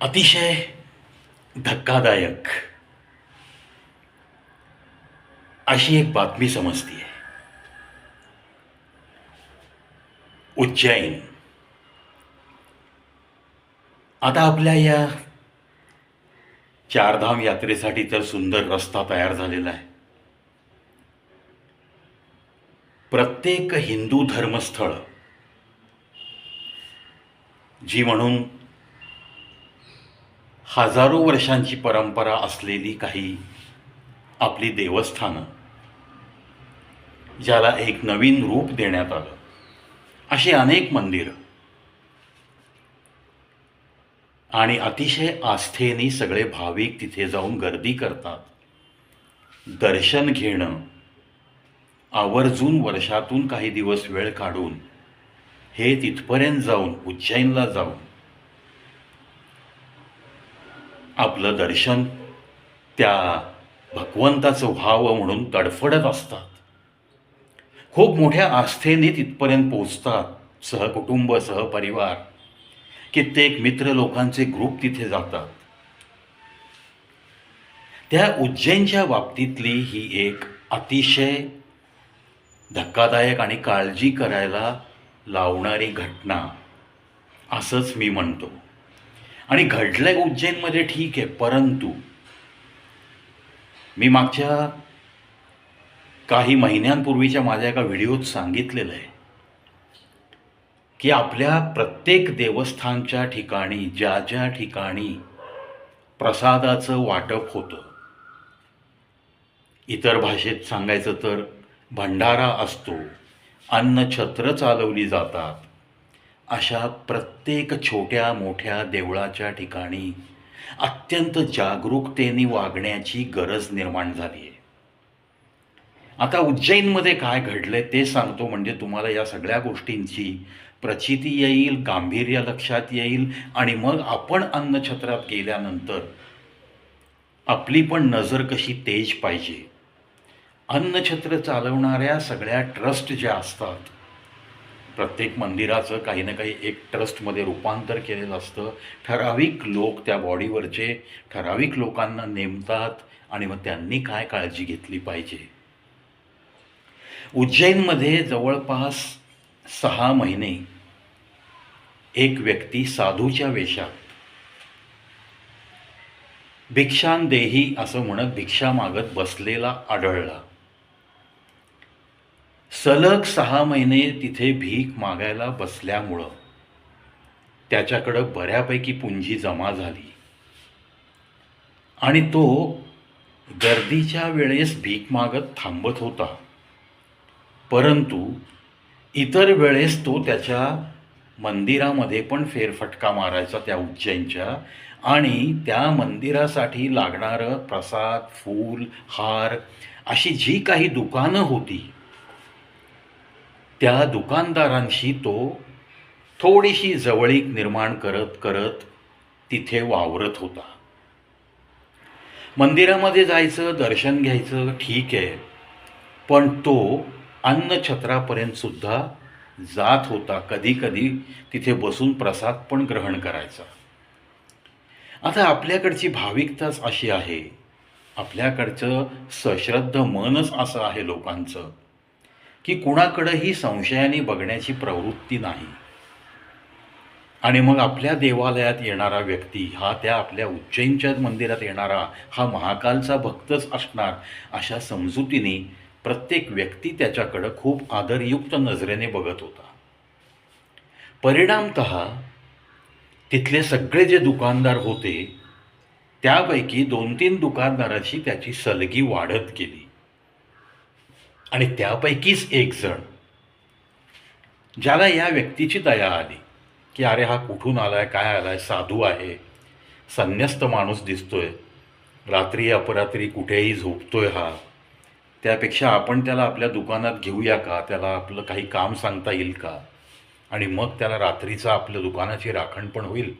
अतिशय धक्कादायक. अशी एक बातमी समजतीये. उज्जैन. आता आपल्या या चारधाम यात्रेसाठी तर सुंदर रस्ता तयार झालेला आहे. प्रत्येक हिंदू धर्मस्थळ जी म्हणून हजारो वर्षांची परंपरा असलेली काही आपली देवस्थानं ज्याला एक नवीन रूप देण्यात आलं. अशी अनेक मंदिरं. आणि अतिशय आस्थेने सगळे भाविक तिथे जाऊन गर्दी करतात. दर्शन घेणं आवर्जून वर्षातून काही दिवस वेळ काढून हे तिथपर्यंत जाऊन उज्जैनला जाऊन आपलं दर्शन त्या भगवंताचं व्हावं म्हणून तडफडत असतात. खूप मोठ्या आस्थेने तिथपर्यंत पोचतात सहकुटुंब सहपरिवार. कित्येक मित्र लोकांचे ग्रुप तिथे जातात. त्या उज्जैनच्या बाबतीतली ही एक अतिशय धक्कादायक आणि काळजी करायला लावणारी घटना असंच मी म्हणतो. आणि घडलंय उज्जैनमध्ये ठीक आहे परंतु मी मागच्या काही महिन्यांपूर्वीच्या माझ्या एका व्हिडिओत सांगितलेलं आहे की आपल्या प्रत्येक देवस्थानच्या ठिकाणी ज्या ज्या ठिकाणी प्रसादाचं वाटप होतं इतर भाषेत सांगायचं तर भंडारा असतो अन्नछत्र चालवली जातात अशा प्रत्येक छोट्या मोठ्या देवळाच्या ठिकाणी अत्यंत जागरूकतेने वागण्याची गरज निर्माण झाली आहे. आता उज्जैनमध्ये काय घडलंय ते सांगतो म्हणजे तुम्हाला या सगळ्या गोष्टींची प्रचिती येईल गांभीर्य लक्षात येईल आणि मग आपण अन्नछत्रात गेल्यानंतर आपली पण नजर कशी तेज पाहिजे. अन्नछत्र चालवणाऱ्या सगळ्या ट्रस्ट ज्या असतात प्रत्येक मंदिराचं काही ना काही एक ट्रस्टमध्ये रूपांतर केलेलं असतं. ठराविक लोक त्या बॉडीवरचे ठराविक लोकांना नेमतात आणि मग त्यांनी काय काळजी घेतली पाहिजे. उज्जैनमध्ये जवळपास सहा महिने एक व्यक्ती साधूच्या वेशात. भिक्षांदेही असं म्हणत भिक्षा मागत बसलेला आढळला. सलग सहा महिने तिथे भीक मागायला बसल्यामुळं त्याच्याकडं बऱ्यापैकी पुंजी जमा झाली. आणि तो गर्दीच्या वेळेस भीक मागत थांबत होता. परंतु इतर वेळेस तो त्याच्या मंदिरामध्ये पण फेरफटका मारायचा त्या उज्जैनच्या आणि त्या मंदिरासाठी लागणारं प्रसाद फूल हार अशी जी काही दुकानं होती त्या दुकानदारांशी तो थोडीशी जवळीक निर्माण करत करत तिथे वावरत होता. मंदिरामध्ये जायचं दर्शन घ्यायचं ठीक आहे. पण तो अन्नछत्रापर्यंत सुद्धा जात होता. कधी कधी तिथे बसून प्रसाद पण ग्रहण करायचा. आता आपल्याकडची भाविकताच अशी आहे. आपल्याकडचं सश्रद्ध मनच असं आहे लोकांचं. की कुणाकडंही संशयाने बघण्याची प्रवृत्ती नाही. आणि मग आपल्या देवालयात येणारा व्यक्ती हा त्या आपल्या उज्जैनच्या मंदिरात येणारा हा महाकालचा भक्तच असणार अशा समजुतीने प्रत्येक व्यक्ती त्याच्याकडं खूप आदरयुक्त नजरेने बघत होता. परिणामत तिथले सगळे जे दुकानदार होते त्यापैकी दोन तीन दुकानदाराची त्याची सलगी वाढत गेली. आणि त्यापैकीच एक जण ज्याला या व्यक्तीची दया आली की अरे हा कुठून आलाय काय आलाय साधू आहे संन्यस्त माणूस दिसतोय रात्री अपरात्री कुठेही झोपतोय हा त्यापेक्षा आपण त्याला आपल्या दुकानात घेऊया का? त्याला आपलं काही काम सांगता येईल का? आणि मग त्याला रात्रीचा आपल्या दुकानाची राखण पण होईल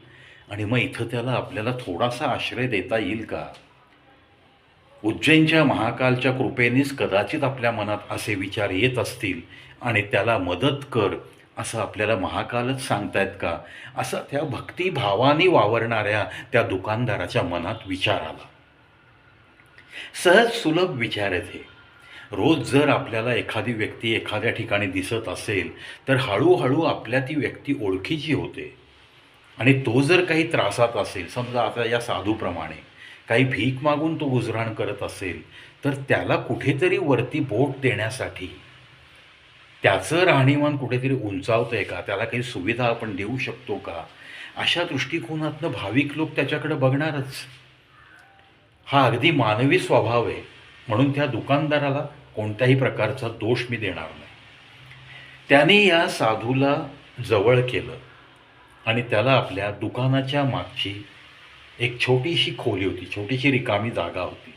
आणि मग इथं त्याला आपल्याला थोडासा आश्रय देता येईल का? उज्जैनच्या महाकालच्या कृपेनेच कदाचित आपल्या मनात असे विचार येत असतील आणि त्याला मदत कर असं आपल्याला महाकालच सांगतायत का? असं त्या भक्तिभावाने वावरणाऱ्या त्या दुकानदाराच्या मनात विचार आला. सहज सुलभ विचार आहेत हे. रोज जर आपल्याला एखादी व्यक्ती एखाद्या ठिकाणी दिसत असेल तर हळूहळू आपल्या ती व्यक्ती ओळखीची होते. आणि तो जर काही त्रासात असेल समजा आता या साधूप्रमाणे काही भीक मागून तो गुजराण करत असेल तर त्याला कुठेतरी वरती बोट देण्यासाठी. त्याचं राहणीमान कुठेतरी उंचावतं आहे का? त्याला काही सुविधा आपण देऊ शकतो का? अशा दृष्टिकोनातनं भाविक लोक त्याच्याकडे बघणारच. हा अगदी मानवी स्वभाव आहे. म्हणून त्या दुकानदाराला कोणत्याही प्रकारचा दोष मी देणार नाही. त्याने या साधूला जवळ केलं आणि त्याला आपल्या दुकानाच्या मागची एक छोटीशी खोली होती छोटीशी रिकामी जागा होती.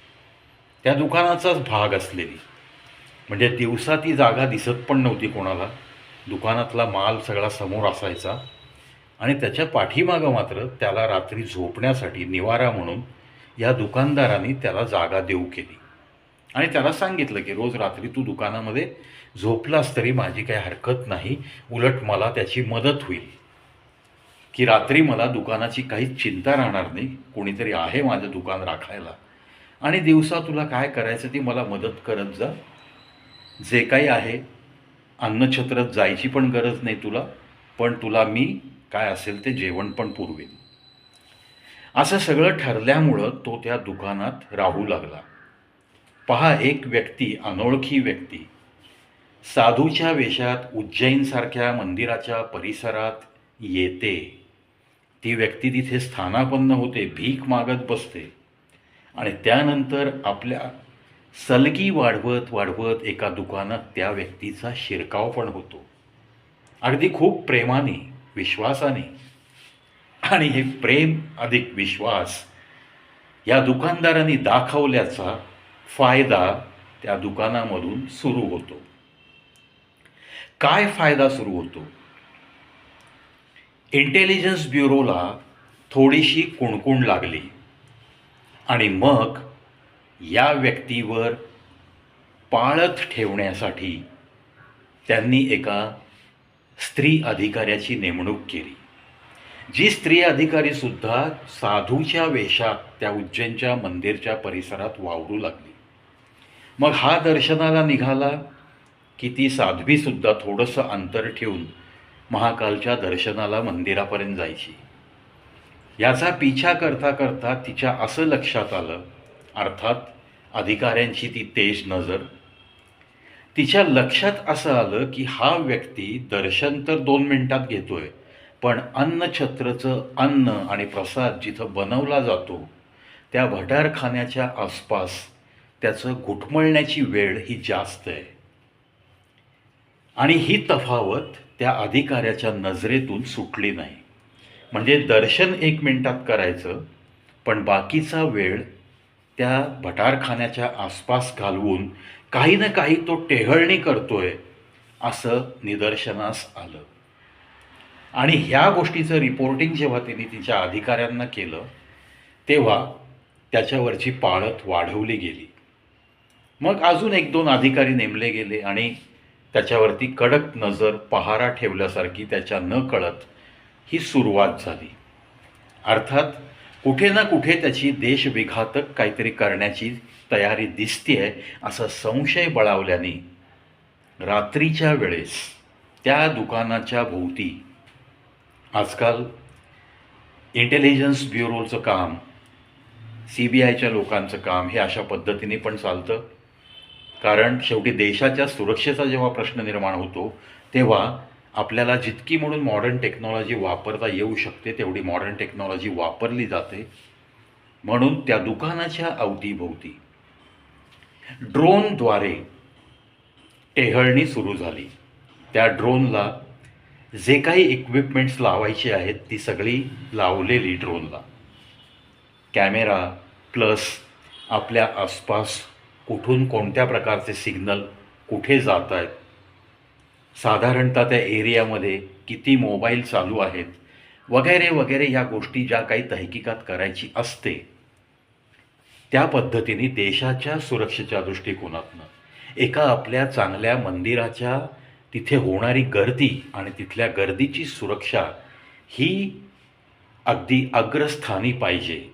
त्या दुकानाचाच भाग असलेली. म्हणजे दिवसा ती जागा दिसत पण नव्हती कोणाला. दुकानातला माल सगळा समोर असायचा. आणि त्याच्या पाठीमागं मात्र त्याला रात्री झोपण्यासाठी निवारा म्हणून या दुकानदाराने त्याला जागा देऊ केली. आणि त्याला सांगितलं की रोज रात्री तू दुकानामध्ये झोपलास तरी माझी काही हरकत नाही. उलट मला त्याची मदत होईल. की रात्री मला दुकानाची काहीच चिंता राहणार नाही. कोणीतरी आहे माझं दुकान राखायला. आणि दिवसा तुला काय करायचं ती मला मदत करत जा. जे काही आहे अन्नछत्रत जायची पण गरज नाही तुला पण तुला मी काय असेल ते जेवण पण पुरवेन. असं सगळं ठरल्यामुळं तो त्या दुकानात राहू लागला. पहा एक व्यक्ती अनोळखी व्यक्ती. साधूच्या वेशात उज्जैनसारख्या मंदिराच्या परिसरात येते. ती व्यक्ती तिथे स्थानापन्न होते भीक मागत बसते. आणि त्यानंतर आपल्या सलगी वाढवत वाढवत एका दुकानात त्या व्यक्तीचा शिरकाव पण होतो. अगदी खूप प्रेमाने विश्वासाने. आणि हे प्रेम अधिक विश्वास या दुकानदारांनी दाखवल्याचा फायदा त्या दुकानामधून सुरू होतो. काय फायदा सुरू होतो? इंटेलिजन्स ब्युरोला थोडीशी कुणकुण लागली. आणि मग या व्यक्तीवर पाळत ठेवण्यासाठी त्यांनी एका स्त्री अधिकाऱ्याची नेमणूक केली. जी स्त्री अधिकारीसुद्धा साधूच्या वेशात त्या उज्जैनच्या मंदिरच्या परिसरात वावरू लागली. मग हा दर्शनाला निघाला की ती साध्वीसुद्धा थोडंसं अंतर ठेवून महाकालच्या दर्शनाला मंदिरापर्यंत जायची. याचा पिछा करता करता तिच्या असं लक्षात आलं अर्थात अधिकाऱ्यांची ती तेज नजर. तिच्या लक्षात असं आलं की हा व्यक्ती दर्शन तर दोन मिनटात घेतोय पण अन्नछत्रचं अन्न आणि प्रसाद जिथं बनवला जातो त्या भटारखान्याच्या आसपास त्याचं घुटमळण्याची वेळ ही जास्त आहे. आणि ही तफावत त्या अधिकाऱ्याच्या नजरेतून सुटली नाही. म्हणजे दर्शन एक मिनटात करायचं पण बाकीचा वेळ त्या भटारखान्याच्या आसपास घालवून काही ना काही तो टेहळणी करतोय असं निदर्शनास आलं. आणि ह्या गोष्टीचं रिपोर्टिंग जेव्हा तिने तिच्या अधिकाऱ्यांना केलं तेव्हा त्याच्यावरची पाळत वाढवली गेली. मग अजून एक दोन अधिकारी नेमले गेले आणि त्याच्यावरती कडक नजर पहारा ठेवल्यासारखी त्याच्या न कळत ही सुरुवात झाली. अर्थात कुठे ना कुठे त्याची देशविघातक काहीतरी करण्याची तयारी दिसतीये असा संशय बळावल्याने रात्रीच्या वेळेस त्या दुकानाच्या भोवती आजकाल इंटेलिजन्स ब्युरोचं काम सी बी आयच्या लोकांचं काम हे अशा पद्धतीने पण चालतं. कारण शेवटी देशाच्या सुरक्षेचा जेव्हा प्रश्न निर्माण होतो तेव्हा आपल्याला जितकी म्हणून मॉडर्न टेक्नॉलॉजी वापरता येऊ शकते तेवढी मॉडर्न टेक्नॉलॉजी वापरली जाते. म्हणून त्या दुकानाच्या अवतीभोवती ड्रोनद्वारे टेहळणी सुरू झाली. त्या ड्रोनला जे काही इक्विपमेंट्स लावायची आहेत ती सगळी लावलेली ड्रोनला. कॅमेरा प्लस आपल्या आसपास कुठून कोणत्या प्रकारचे सिग्नल कुठे जात आहेत? साधारणतः त्या एरियामध्ये किती मोबाईल चालू आहेत? वगैरे वगैरे ह्या गोष्टी ज्या काही तहकीकात करायची असते त्या पद्धतीने देशाच्या सुरक्षेच्या दृष्टिकोनातनं एका आपल्या चांगल्या मंदिराच्या तिथे होणारी गर्दी आणि तिथल्या गर्दीची सुरक्षा ही अगदी अग्रस्थानी पाहिजे.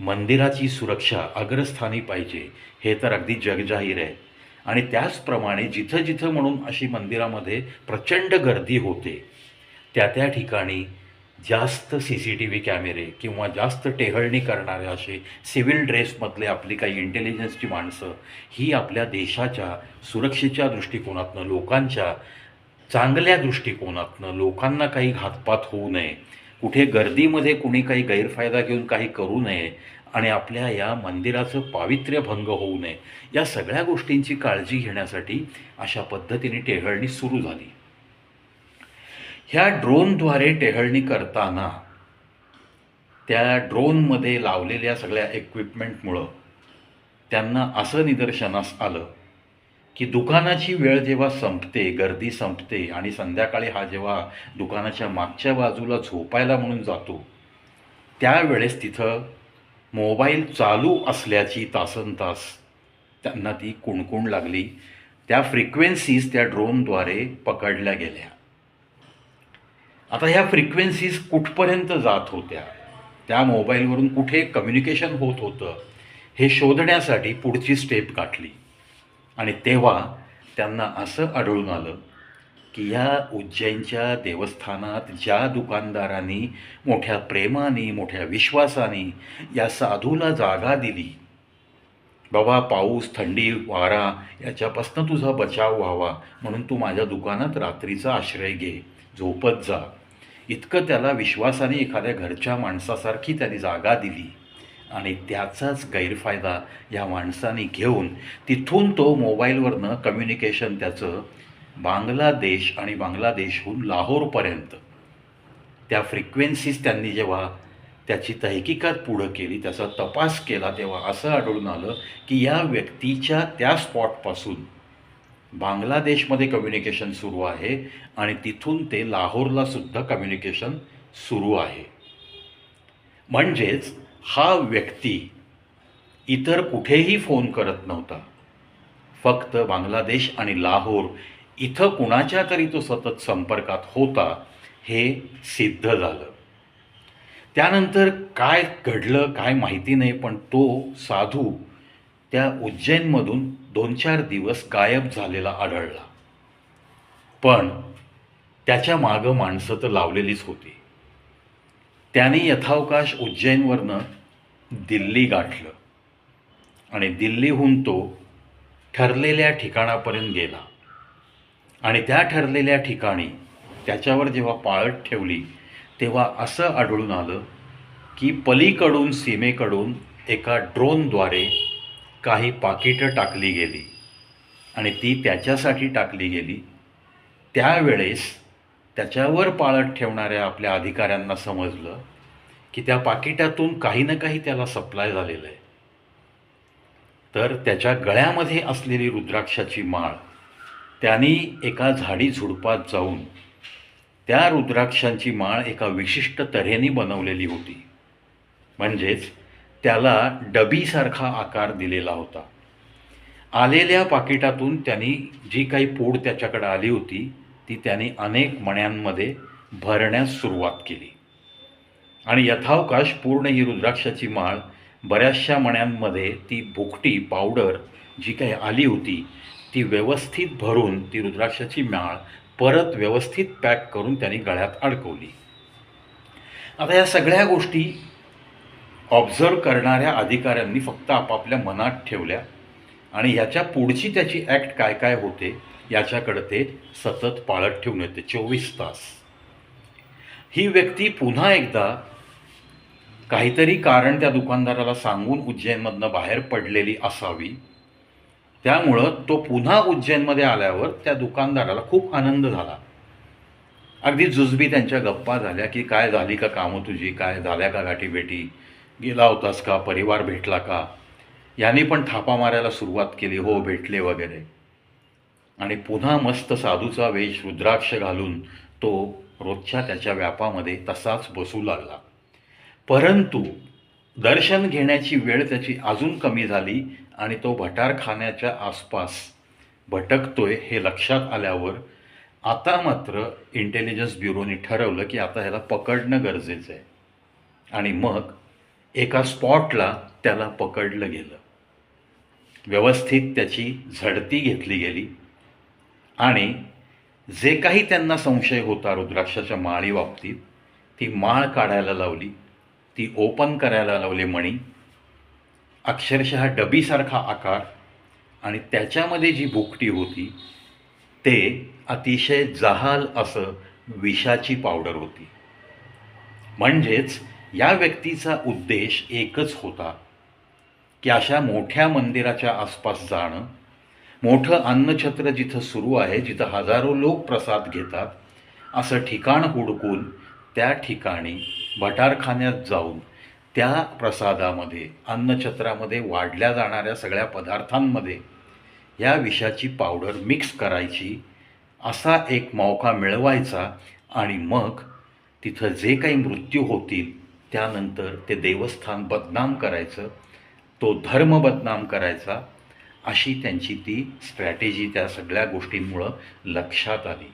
मंदिराची सुरक्षा अग्रस्थानी पाहिजे हे तर अगदी जगजाहीर आहे. आणि त्याचप्रमाणे जिथं जिथं म्हणून अशी मंदिरामध्ये प्रचंड गर्दी होते त्या त्या ठिकाणी जास्त सी सी टी व्ही कॅमेरे किंवा जास्त टेहळणी करणारे असे सिव्हिल ड्रेसमधले आपली काही इंटेलिजन्सची माणसं ही आपल्या देशाच्या सुरक्षेच्या दृष्टिकोनातनं लोकांच्या चांगल्या दृष्टिकोनातनं लोकांना काही घातपात होऊ नये. कुठे गर्दीमध्ये कुणी काही गैरफायदा घेऊन काही करू नये आणि आपल्या या मंदिराचं पावित्र्य भंग होऊ नये या सगळ्या गोष्टींची काळजी घेण्यासाठी अशा पद्धतीने टेहळणी सुरू झाली. ह्या ड्रोनद्वारे टेहळणी करताना त्या ड्रोनमध्ये लावलेल्या सगळ्या इक्विपमेंटमुळं त्यांना असं निदर्शनास आलं की दुकानाची वेळ जेव्हा संपते गर्दी संपते आणि संध्याकाळी हा जेव्हा दुकानाच्या मागच्या बाजूला झोपायला म्हणून जातो त्यावेळेस तिथं मोबाईल चालू असल्याची तासन तास त्यांना ती कुणकुण लागली. त्या फ्रिक्वेन्सीज त्या ड्रोनद्वारे पकडल्या गेल्या. आता ह्या फ्रिक्वेन्सीज कुठपर्यंत जात होत्या? त्या मोबाईलवरून कुठे कम्युनिकेशन होत होतं? हे शोधण्यासाठी पुढची स्टेप गाठली. आणि तेव्हा त्यांना असं आढळून आलं की या उज्जैनच्या देवस्थानात ज्या दुकानदारांनी मोठ्या प्रेमाने मोठ्या विश्वासाने या साधूला जागा दिली बाबा पाऊस थंडी वारा याच्यापासनं तुझा बचाव व्हावा म्हणून तू माझ्या दुकानात रात्रीचा आश्रय घे झोपत जा. इतकं त्याला विश्वासाने एखाद्या घरच्या माणसासारखी त्याने जागा दिली. आणि त्याचाच गैरफायदा या माणसाने घेऊन तिथून तो मोबाईलवरनं कम्युनिकेशन त्याचं बांगलादेश आणि बांगलादेशहून लाहोरपर्यंत. त्या फ्रिक्वेन्सीज त्यांनी जेव्हा त्याची तहकीकात पुढं केली त्याचा तपास केला तेव्हा असं आढळून आलं की या व्यक्तीच्या त्या स्पॉटपासून बांगलादेशमध्ये कम्युनिकेशन सुरू आहे आणि तिथून ते लाहोरला सुद्धा कम्युनिकेशन सुरू आहे. म्हणजेच हा व्यक्ती इतर कुठेही फोन करत नव्हता. फक्त बांगलादेश आणि लाहोर इथं कुणाच्या तरी तो सतत संपर्कात होता हे सिद्ध झालं. त्यानंतर काय घडलं काय माहिती नाही पण तो साधू त्या उज्जैनमधून दोन चार दिवस गायब झालेला आढळला. पण त्याच्या मागं माणसं तर लावलेलीच होती. त्याने यथावकाश उज्जैनवरनं दिल्ली गाठलं. आणि दिल्लीहून तो ठरलेल्या ठिकाणापर्यंत गेला. आणि त्या ठरलेल्या ठिकाणी त्याच्यावर जेव्हा पाळत ठेवली तेव्हा असं आढळून आलं की पलीकडून सीमेकडून एका ड्रोनद्वारे काही पाकिटं टाकली गेली. आणि ती त्याच्यासाठी टाकली गेली. त्यावेळेस त्याच्यावर पाळत ठेवणाऱ्या आपल्या अधिकाऱ्यांना समजलं की त्या पाकिटातून काही ना काही त्याला सप्लाय झालेलं आहे. तर त्याच्या गळ्यामध्ये असलेली रुद्राक्षाची माळ त्यांनी एका झाडी झुडपात जाऊन त्या रुद्राक्षांची माळ एका विशिष्ट तऱ्हेने बनवलेली होती. म्हणजेच त्याला डबीसारखा आकार दिलेला होता. आलेल्या पाकिटातून त्यांनी जी काही पोड त्याच्याकडे आली होती ती त्याने अनेक मण्यांमध्ये भरण्यास सुरुवात केली. आणि यथावकाश पूर्ण ही रुद्राक्षाची माळ बऱ्याचशा मण्यांमध्ये ती भुकटी पावडर जी काही आली होती ती व्यवस्थित भरून ती रुद्राक्षाची माळ परत व्यवस्थित पॅक करून त्यांनी गळ्यात अडकवली. आता या सगळ्या गोष्टी ऑब्झर्व करणाऱ्या अधिकाऱ्यांनी फक्त आपापल्या मनात ठेवल्या आणि ह्याच्या पुढची त्याची ॲक्ट काय काय होते याच्याकडे ते सतत पाळत ठेवून येते. चोवीस तास. ही व्यक्ती पुन्हा एकदा काहीतरी कारण त्या दुकानदाराला सांगून उज्जैनमधनं बाहेर पडलेली असावी. त्यामुळं तो पुन्हा उज्जैनमध्ये आल्यावर त्या दुकानदाराला खूप आनंद झाला. अगदी जुजबी त्यांच्या गप्पा झाल्या की काय झाली का कामं तुझी? काय झाल्या का गाठीभेटी? गेला होतास का? परिवार भेटला का? यांनी पण थापा मारायला सुरुवात केली. हो भेटले वगैरे. आणि पुन्हा मस्त साधूचा वेश रुद्राक्ष घालून तो रोजच्या त्याच्या व्यापामध्ये तसाच बसू लागला. परंतु दर्शन घेण्याची वेळ त्याची अजून कमी झाली आणि तो भटारखान्याच्या आसपास भटकतोय हे लक्षात आल्यावर आता मात्र इंटेलिजन्स ब्युरोने ठरवलं की आता ह्याला पकडणं गरजेचं आहे. आणि मग एका स्पॉटला त्याला पकडलं गेलं. व्यवस्थित त्याची झडती घेतली गेली. आणि जे काही त्यांना संशय होता रुद्राक्षाच्या माळी बाबतीत ती माळ काढायला लावली ती ओपन करायला लावली मणी. अक्षरशः डबीसारखा आकार आणि त्याच्यामध्ये जी भुकटी होती ते अतिशय जहाल असं विषाची पावडर होती. म्हणजेच या व्यक्तीचा उद्देश एकच होता की अशा मोठ्या मंदिराच्या आसपास जाणं मोठं अन्नछत्र जिथं सुरू आहे जिथं हजारो लोक प्रसाद घेतात असं ठिकाण हुडकून त्या ठिकाणी भटारखान्यात जाऊन त्या प्रसादामध्ये अन्नछत्रामध्ये वाढल्या जाणाऱ्या सगळ्या पदार्थांमध्ये या विषाची पावडर मिक्स करायची असा एक मौका मिळवायचा आणि मग तिथं जे काही मृत्यू होतील त्यानंतर ते देवस्थान बदनाम करायचं तो धर्म बदनाम करायचा अशी त्यांची ती स्ट्रॅटेजी त्या सगळ्या गोष्टींमुळं लक्षात आली.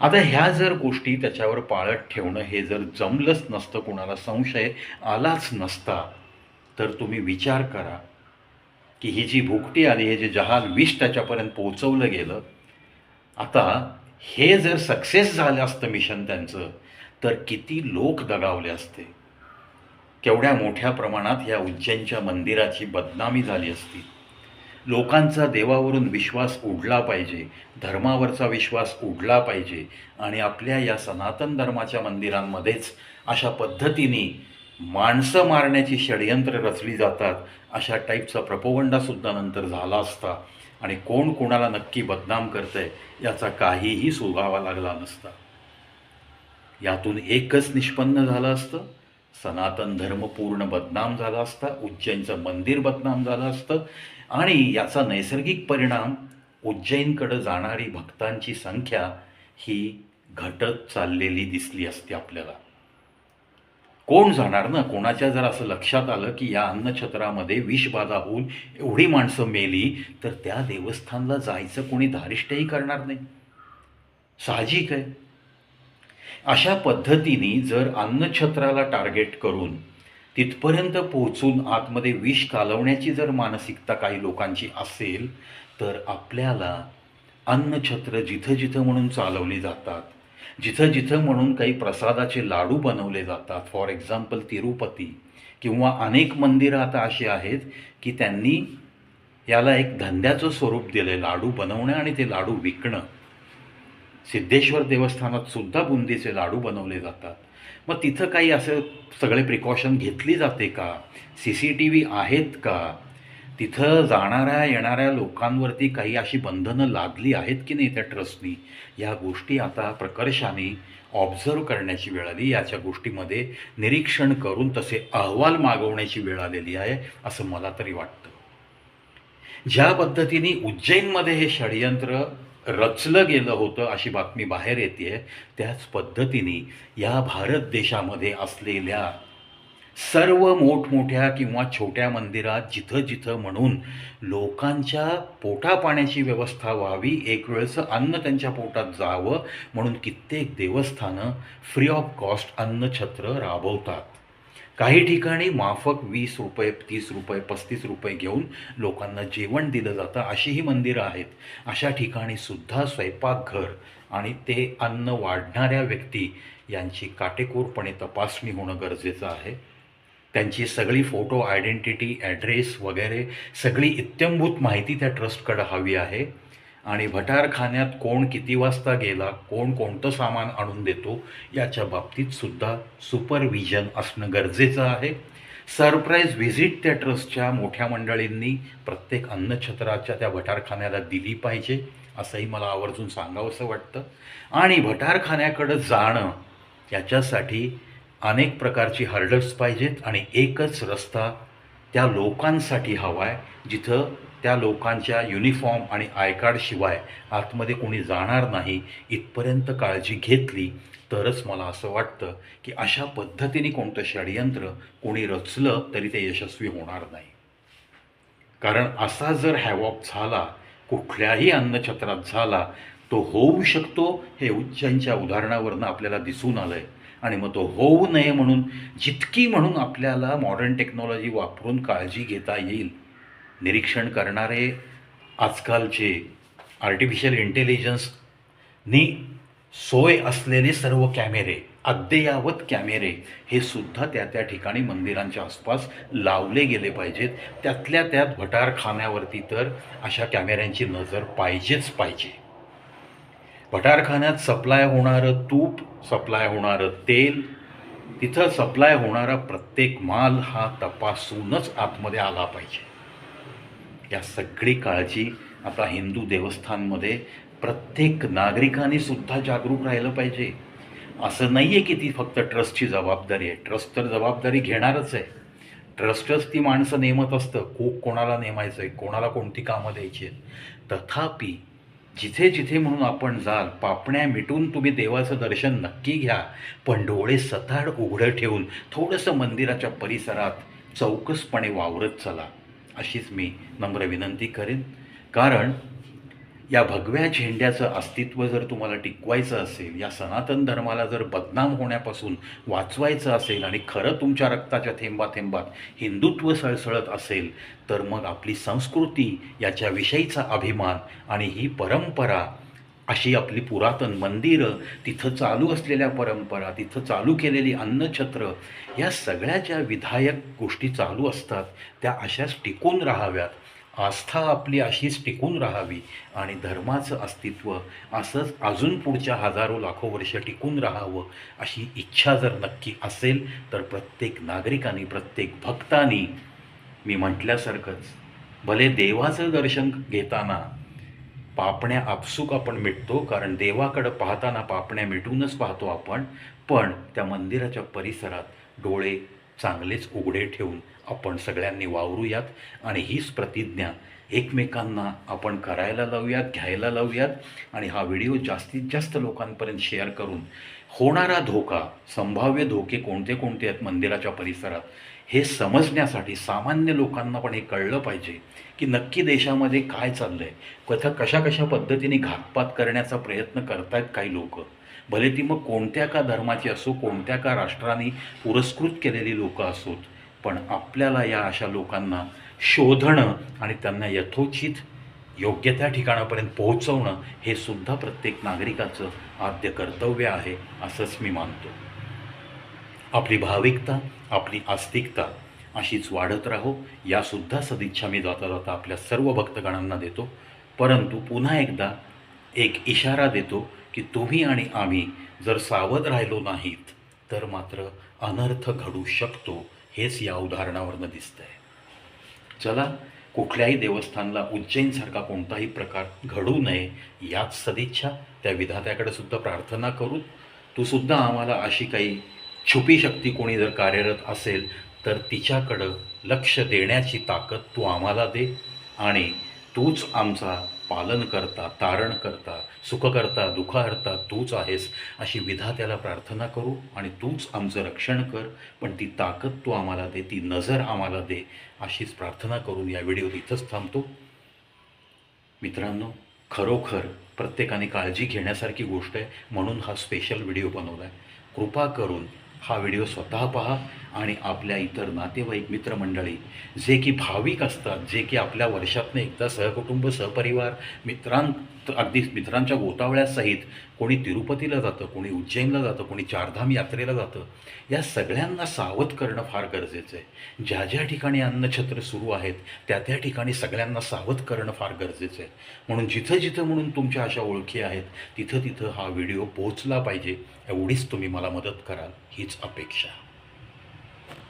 आता ह्या जर गोष्टी त्याच्यावर पाळत ठेवणं हे जर जमलंच नसतं कोणाला संशय आलाच नसता तर तुम्ही विचार करा की ही जी भुकटी आली हे जे जहाल विष त्याच्यापर्यंत पोहोचवलं गेलं आता हे जर सक्सेस झालं असतं मिशन त्यांचं तर किती लोक दगावले असते. केवढ्या मोठ्या प्रमाणात ह्या उज्जैनच्या मंदिराची बदनामी झाली असती. लोकांचा देवावरून विश्वास उडला पाहिजे धर्मावरचा विश्वास उडला पाहिजे आणि आपल्या या सनातन धर्माच्या मंदिरांमध्येच अशा पद्धतीने माणसं मारण्याची षडयंत्र रचली जातात अशा टाईपचा प्रपोगंडासुद्धा नंतर झाला असता आणि कोण कोणाला नक्की बदनाम करतंय याचा काहीही सुगावा लागला नसता. यातून एकच निष्पन्न झालं असतं सनातन धर्म पूर्ण बदनाम झाला असता उज्जैनचं मंदिर बदनाम झालं असतं आणि याचा नैसर्गिक परिणाम उज्जैनकडं जाणारी भक्तांची संख्या ही घटत चाललेली दिसली असते आपल्याला. कोण जाणार ना? कोणाच्या जर असं लक्षात आलं की या अन्नछत्रामध्ये विषबाधा होऊन एवढी माणसं मेली तर त्या देवस्थानला जायचं कोणी धारिष्टही करणार नाही. साहजिक आहे. अशा पद्धतीने जर अन्नछत्राला टार्गेट करून तिथपर्यंत पोहोचून आतमध्ये विष कालवण्याची जर मानसिकता काही लोकांची असेल तर आपल्याला अन्नछत्र जिथं जिथं म्हणून चालवली जातात जिथं जिथं म्हणून काही प्रसादाचे लाडू बनवले जातात फॉर एक्झाम्पल तिरुपती किंवा अनेक मंदिरं आता अशी आहेत की त्यांनी याला एक धंद्याचं स्वरूप दिलं आहे लाडू बनवणं आणि ते लाडू विकणं. सिद्धेश्वर देवस्थानात सुद्धा बुंदीचे लाडू बनवले जातात. मग तिथं काही असं सगळे प्रिकॉशन घेतली जाते का? सी सी टी व्ही आहेत का? तिथं जाणाऱ्या येणाऱ्या लोकांवरती काही अशी बंधनं लादली आहेत की नाही त्या ट्रस्टनी या गोष्टी आता प्रकर्षाने ऑब्झर्व करण्याची वेळ आली. याच्या गोष्टीमध्ये निरीक्षण करून तसे अहवाल मागवण्याची वेळ आलेली आहे असं मला तरी वाटतं. ज्या पद्धतीने उज्जैनमध्ये हे षडयंत्र रचलं गेलं होतं अशी बातमी बाहेर येते. त्याच पद्धतीने या भारत देशामध्ये असलेल्या सर्व मोठमोठ्या किंवा छोट्या मंदिरात जिथं जिथं म्हणून लोकांच्या पोटापाण्याची व्यवस्था व्हावी एक वेळचं अन्न त्यांच्या पोटात जावं म्हणून कित्येक देवस्थानं फ्री ऑफ कॉस्ट अन्नछत्र राबवतात. काही ठिकाणी माफक वीस रुपये तीस रुपये पस्तीस रुपये घेऊन लोकांना जेवण दिलं जातं अशीही मंदिरं आहेत. अशा ठिकाणी सुद्धा स्वयंपाकघर आणि ते अन्न वाढणाऱ्या व्यक्ती यांची काटेकोरपणे तपासणी होणं गरजेचं आहे. त्यांची सगळी फोटो आयडेंटिटी ॲड्रेस वगैरे सगळी इत्यंभूत माहिती त्या ट्रस्टकडं हवी आहे. आणि भटारखान्यात कोण किती वाजता गेला कोण कोणतं सामान आणून देतो याच्या बाबतीत सुद्धा सुपरविजन असणं गरजेचं आहे. सरप्राईज व्हिजिट त्या ट्रस्टच्या मोठ्या मंडळींनी प्रत्येक अन्नछत्राच्या त्या भटारखान्याला दिली पाहिजे असंही मला आवर्जून सांगावंसं वाटतं. आणि भटारखान्याकडं जाणं याच्यासाठी अनेक प्रकारची हर्डल्स पाहिजेत आणि एकच रस्ता त्या लोकांसाठी हवा आहे जिथं त्या लोकांच्या युनिफॉर्म आणि आय कार्डशिवाय आतमध्ये कोणी जाणार नाही इथपर्यंत काळजी घेतली तरच मला असं वाटतं की अशा पद्धतीने कोणतं षडयंत्र कोणी रचलं तरी ते यशस्वी होणार नाही. कारण असा जर हॅवॉक झाला कुठल्याही अन्नछत्रात झाला तो होऊ शकतो हे उच्चांच्या उदाहरणावरनं आपल्याला दिसून आलं आहे आणि मग तो होऊ नये म्हणून जितकी म्हणून आपल्याला मॉडर्न टेक्नॉलॉजी वापरून काळजी घेता येईल निरीक्षण करणारे आजकालचे आर्टिफिशियल इंटेलिजन्सनी सोय असलेले सर्व कॅमेरे अद्ययावत कॅमेरे हे सुद्धा त्या त्या ठिकाणी मंदिरांच्या आसपास लावले गेले पाहिजेत. त्यातल्या त्यात भटारखान्यावरती तर अशा कॅमेऱ्यांची नजर पाहिजेच पाहिजे. भटारखान्यात सप्लाय होणारं तूप सप्लाय होणारं तेल तिथं सप्लाय होणारा प्रत्येक माल हा तपासूनच आतमध्ये आला पाहिजे. या सगळी काळजी आता हिंदू देवस्थानमध्ये प्रत्येक नागरिकाने सुद्धा जागरूक राहिलं पाहिजे. असं नाही आहे की ती फक्त ट्रस्टची जबाबदारी आहे. ट्रस्ट तर जबाबदारी घेणारच आहे. ट्रस्टच ती माणसं नेमत असतं. खूप कोणाला नेमायचं आहे कोणाला कोणती कामं द्यायची आहेत? तथापि जिथे जिथे म्हणून आपण जाल पापण्या मिटून तुम्ही देवाचं दर्शन नक्की घ्या. पण डोळे सताड उघडं ठेवून थोडंसं मंदिराच्या परिसरात चौकसपणे वावरत चला. अशीच मी नम्र विनंती करेन. कारण या भगव्या झेंड्याचं अस्तित्व जर तुम्हाला टिकवायचं असेल या सनातन धर्माला जर बदनाम होण्यापासून वाचवायचं असेल आणि खरं तुमच्या रक्ताच्या थेंबा थेंबात हिंदुत्व सळसळत असेल तर मग आपली संस्कृती याच्याविषयीचा अभिमान आणि ही परंपरा अशी आपली पुरातन मंदिरं तिथं चालू असलेल्या परंपरा तिथं चालू केलेली अन्नछत्र या सगळ्या ज्या विधायक गोष्टी चालू असतात त्या अशाच टिकून राहाव्यात. आस्था आपली अशीच टिकून राहावी आणि धर्माचं अस्तित्व असंच अजून पुढच्या हजारो लाखो वर्ष टिकून राहावं अशी इच्छा जर नक्की असेल तर प्रत्येक नागरिकाने प्रत्येक भक्तानी मी म्हटल्यासारखंच भले देवाचं दर्शन घेताना पापण्या आपसूक आपण मिटतो कारण देवाकडं पाहताना पापण्या मिटूनच पाहतो आपण. पण त्या मंदिराच्या परिसरात डोळे चांगलेच उघडे ठेवून आपण सगळ्यांनी वावरूयात. आणि हीच प्रतिज्ञा एकमेकांना आपण करायला लावूयात घ्यायला लावूयात. आणि हा व्हिडिओ जास्तीत जास्त लोकांपर्यंत शेअर करून होणारा धोका संभाव्य धोके कोणते कोणते आहेत मंदिराच्या परिसरात हे समजण्यासाठी सामान्य लोकांना पण हे कळलं पाहिजे की नक्की देशामध्ये काय चाललं आहे कथा कशा कशा पद्धतीने घातपात करण्याचा प्रयत्न करतायत काही लोक. भले ती मग कोणत्या का धर्माची असो कोणत्या का राष्ट्राने पुरस्कृत केलेली लोकं असोत पण आपल्याला या अशा लोकांना शोधणं आणि त्यांना यथोचित योग्य त्या ठिकाणापर्यंत पोहोचवणं हे सुद्धा प्रत्येक नागरिकाचं आद्य कर्तव्य आहे असंच मी मानतो. आपली भाविकता आपली आस्तिकता अशीच वाढत राहो यासुद्धा सदिच्छा मी जाता जाता आपल्या सर्व भक्तगणांना देतो. परंतु पुन्हा एकदा एक इशारा देतो की तुम्ही आणि आम्ही जर सावध राहिलो नाहीत तर मात्र अनर्थ घडू शकतो हेच या उदाहरणावरनं दिसतंय. चला कुठल्याही देवस्थानला उज्जैनसारखा कोणताही प्रकार घडू नये याच सदिच्छा त्या विधात्याकडे सुद्धा प्रार्थना करू. तू सुद्धा आम्हाला अशी काही छुपी शक्ती कोणी जर कार्यरत असेल तर तिच्याकडं लक्ष देण्याची ताकद तू आम्हाला दे आणि तूच आमचा पालन करता तारण करता सुख करता दुःख हरता तूच आहेस अशी विधात्याला प्रार्थना करू आणि तूच आमचं रक्षण कर. पण ती ताकद तू आम्हाला दे ती नजर आम्हाला दे अशीच प्रार्थना करून या व्हिडिओत इथंच थांबतो. मित्रांनो खरोखर प्रत्येकाने काळजी घेण्यासारखी गोष्ट आहे. म्हणून हा स्पेशल व्हिडिओ बनवला आहे कृपा करून हा व्हिडिओ स्वतः पहा. आणि आपल्या इतर नातेवाईक मित्रमंडळी जे की भाविक असतात जे की आपल्या वर्षातनं एकदा सहकुटुंब सहपरिवार मित्रां अगदी मित्रांच्या गोतावळ्यासहित कोणी तिरुपतीला जातं कोणी उज्जैनला जातं कोणी चारधाम यात्रेला जातं या सगळ्यांना सावध करणं फार गरजेचं आहे. ज्या ज्या ठिकाणी अन्नछत्र सुरू आहेत त्या त्या ठिकाणी सगळ्यांना सावध करणं फार गरजेचं आहे. म्हणून जिथं जिथं म्हणून तुमच्या अशा ओळखी आहेत तिथं तिथं हा व्हिडिओ पोहोचला पाहिजे एवढीच तुम्ही मला मदत कराल हीच अपेक्षा.